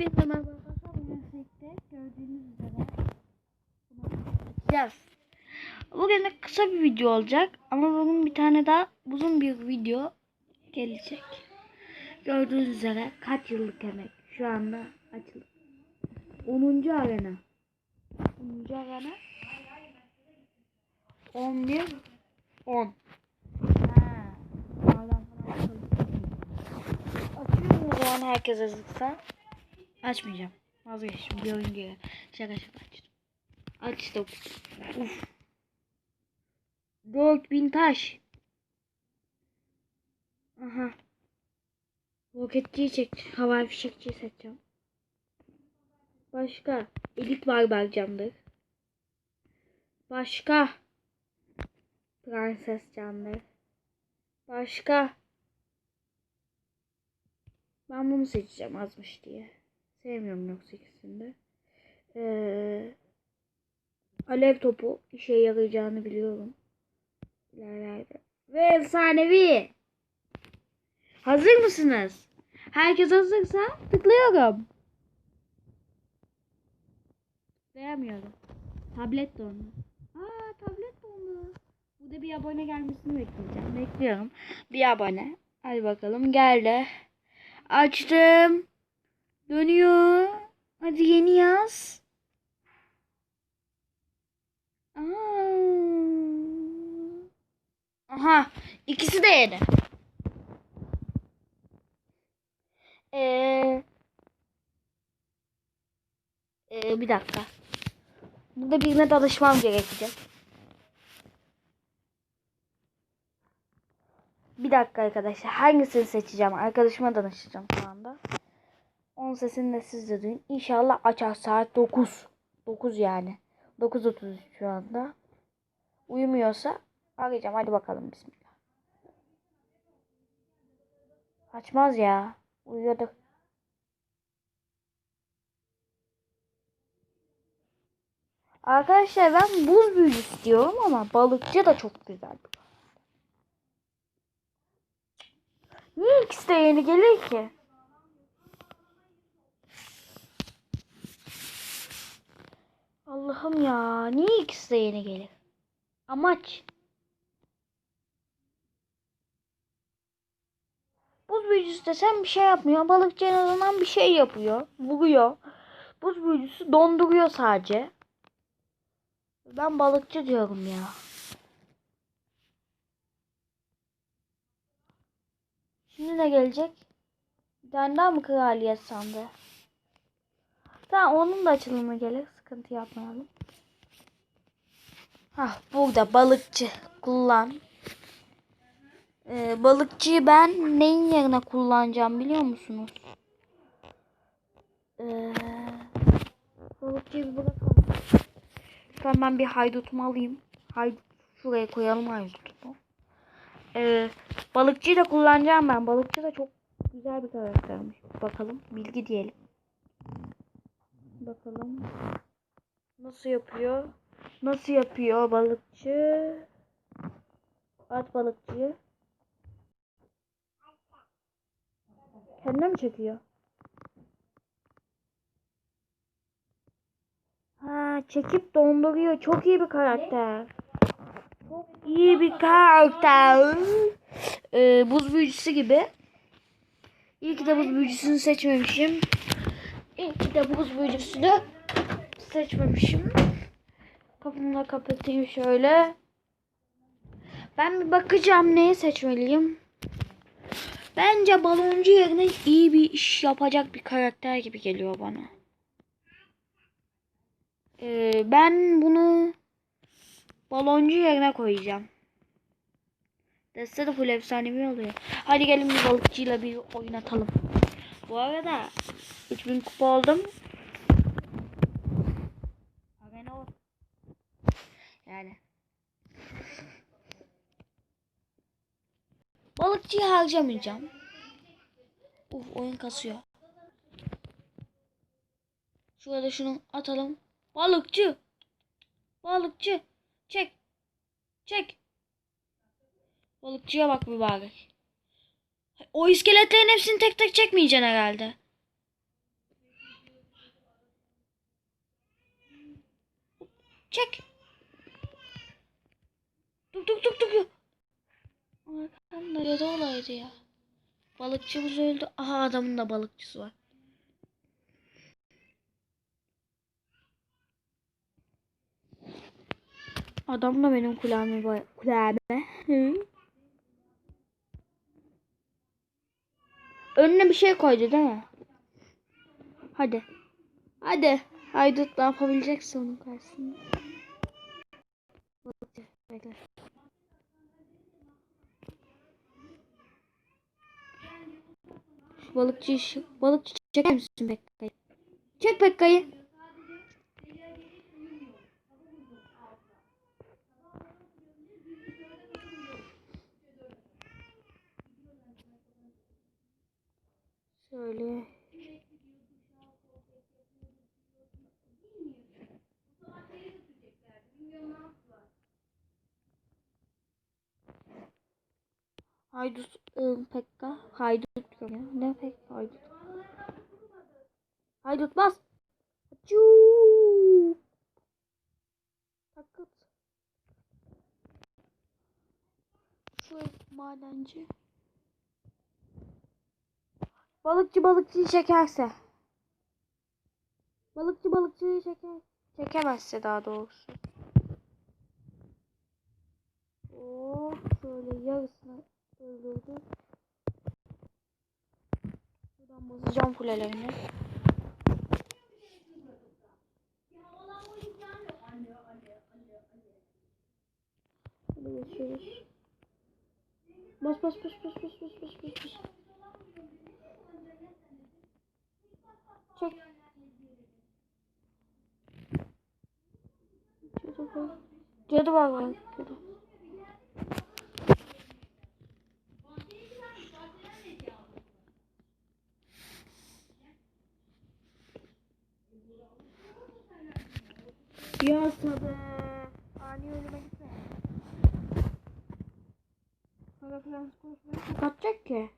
Hepinize merhaba arkadaşlar. Bugün birlikte gördüğünüz üzere yapacağız. Bugün de kısa bir video olacak ama bugün bir tane daha uzun bir video gelecek. Gördüğünüz üzere kaç yıllık emek şu anda açıldı. 10. arena. 10. arena 11 10 Ha, oradan falan çalışıyorum. Açıyorum o zaman herkes hazırsa. Açmayacağım. Vazgeçtim. Bir oyun geri. Şaka şaka açtım. Açtım. Uf. 4000 taş. Aha. Roketçiyi çek. Havai fişekçiyi seçeceğim. Başka. Elit barbar candır. Başka. Prenses candır. Başka. Ben bunu seçeceğim azmış diye. Sevmiyorum yoksa ikisini de. Ee, alev topu işe yarayacağını biliyorum. İlerlerde. Ve efsanevi. Hazır mısınız? Herkes hazırsa tıklıyorum. Tıklayamıyorum. Tablet dondu. Aa tablet dondu. Burada bir abone gelmesini bekleyeceğim. Bekliyorum. Bir abone. Hadi bakalım geldi. Açtım. Dönüyor. Hadi yeni yaz. Aa. Aha. ikisi de yeni. Ee, ee, bir dakika. Burada birine danışmam gerekecek. Bir dakika arkadaşlar. Hangisini seçeceğim? Arkadaşıma danışacağım şu anda. Onun sesini de siz de duyun. İnşallah açar saat 9. 9 yani. 9.33 şu anda. Uyumuyorsa arayacağım. Hadi bakalım bismillah. Açmaz ya. Uyuyordu. Arkadaşlar ben buz büyücüsü diyorum ama balıkçı da çok güzel. Niye ikisi de yeni gelir ki? Allah'ım ya. Niye ikisi de yeni gelir? Amaç. Buz büyücüsü desem bir şey yapmıyor. Balıkçı en azından bir şey yapıyor. Vuruyor. Buz büyücüsü donduruyor sadece. Ben balıkçı diyorum ya. Şimdi ne gelecek? Bir tane daha mı kraliyet sandı? Tamam onun da açılımı gelir. Sıkıntı yapmayalım. Hah burada balıkçı kullan. Ee, balıkçıyı ben neyin yerine kullanacağım biliyor musunuz? Ee, balıkçıyı bırakalım. Lütfen ben bir haydutumu alayım. Haydut şuraya koyalım haydutumu. Ee, balıkçıyı da kullanacağım ben. Balıkçı da çok güzel bir karaktermiş. Bakalım bilgi diyelim. Bakalım. Nasıl yapıyor? Nasıl yapıyor balıkçı? At balıkçıyı. Kendine mi çekiyor? Ha, çekip donduruyor. Çok iyi bir karakter. Çok iyi bir karakter. Ee, buz büyücüsü gibi. İyi ki de buz büyücüsünü seçmemişim. İyi ki de buz büyücüsünü seçmemişim. Kapımı da kapatayım şöyle. Ben bir bakacağım neyi seçmeliyim. Bence baloncu yerine iyi bir iş yapacak bir karakter gibi geliyor bana. Ee, ben bunu baloncu yerine koyacağım. Deste de full efsanevi oluyor. Hadi gelin bir balıkçıyla bir oynatalım. Bu arada 3000 kupa oldum. Hiç harcamayacağım. Uf oyun kasıyor. Şurada şunu atalım. Balıkçı. Balıkçı. Çek. Çek. Balıkçıya bak bir mübarek. O iskeletlerin hepsini tek tek çekmeyeceksin herhalde. Çek. Dur dur dur dur. Ya da olaydı ya. Balıkçımız öldü. Aha adamın da balıkçısı var. Adam da benim kulağıma bay- kulağıma. Önüne bir şey koydu değil mi? Hadi. Hadi. Haydut ne yapabileceksin onun karşısında. Bekle. Balıkçı işi. Balıkçı çeker misin Bekka'yı? Çek Bekka'yı. Şöyle. Haydut ıı, Pekka. Haydut diyorum ya. Ne pek haydut. Haydut bas. Cuu. Takıt. Şu madenci. Balıkçı balıkçıyı çekerse. Balıkçı balıkçıyı çeker. Çekemezse daha doğrusu. Oo, şöyle yarısını öldürdü. Basacağım kulelerini. Hadi geçiyoruz. Bas bas bas bas bas bas bas bas bas. Çek. Cadı var var. Cadı. Ya tabi. Ani ölüme gitme. Para falan konuşmaya kaçacak ki.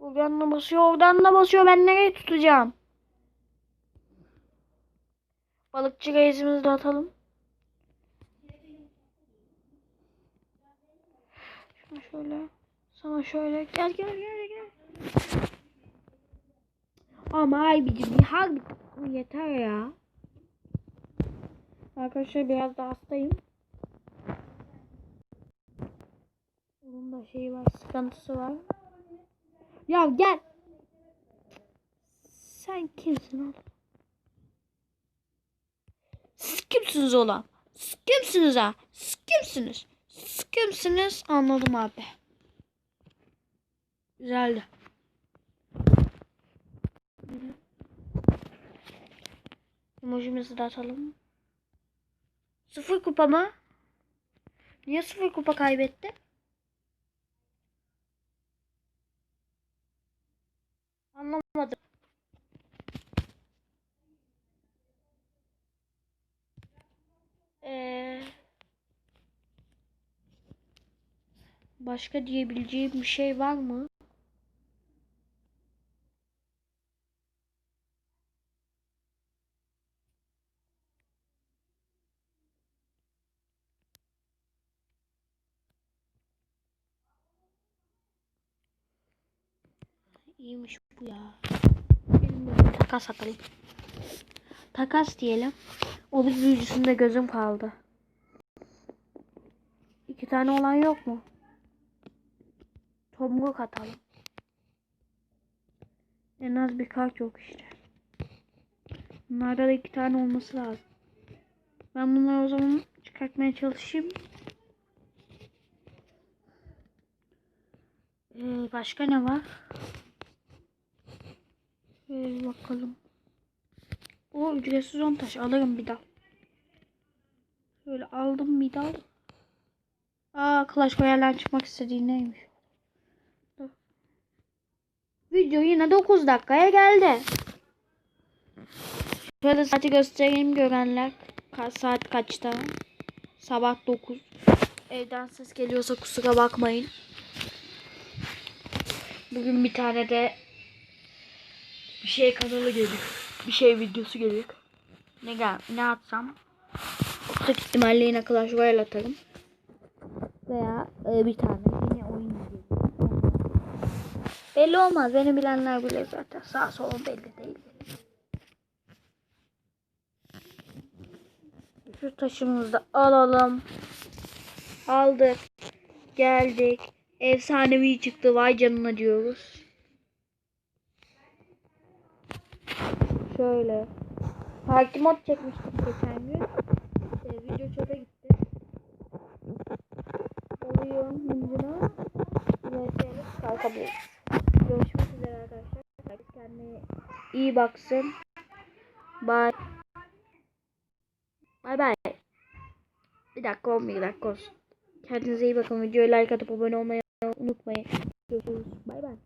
Buradan da basıyor, oradan da basıyor. Ben nereye tutacağım? Balıkçı reisimizi de atalım. Şuna şöyle. Sana şöyle. Gel gel gel gel. Ama abicim bir harbi yeter ya. Arkadaşlar biraz da hastayım. Onun da şeyi var, sıkıntısı var. Ya gel. Sen kimsin oğlum? Siz kimsiniz oğlum? Siz kimsiniz ha? Siz kimsiniz? Siz kimsiniz? Anladım abi. Güzeldi. Emojimizi de atalım. Sıfır kupa mı? Niye sıfır kupa kaybetti? Anlamadım. Ee, başka diyebileceğim bir şey var mı? İyiymiş bu ya. Takas atalım. Takas diyelim. O bir büyücüsünde gözüm kaldı. İki tane olan yok mu? Tomruk atalım. En az bir kart yok işte. Bunlarda da iki tane olması lazım. Ben bunları o zaman çıkartmaya çalışayım. Ee, başka ne var? Ee, bakalım. O ücretsiz 10 taş alırım bir dal. Şöyle aldım bir dal. Aa Clash Royale'den çıkmak istediği neymiş? Video yine 9 dakikaya geldi. Şöyle saati göstereyim görenler. Kaç saat kaçta? Sabah 9. Evden ses geliyorsa kusura bakmayın. Bugün bir tane de Bir şey kanalı geliyor. Bir şey videosu geliyor. Ne gel ne atsam? Yüksek ihtimalle yine Clash Royale atarım. Veya e, bir tane yine oyun izlerim. Belli olmaz. Beni bilenler bilir zaten. Sağ solum belli değil. Şu taşımızı da alalım. Aldık. Geldik. Efsanevi çıktı. Vay canına diyoruz. Şöyle. Parti mod çekmiştik geçen gün. İşte video çöpe gitti. Alıyorum hıncını. VS'yle kalkabiliriz. Görüşmek üzere arkadaşlar. Herkes kendine iyi baksın. Bye. Bye bye. Bir dakika 11 dakika olsun. Kendinize iyi bakın. Videoya like atıp abone olmayı unutmayın. Görüşürüz. Bay bay.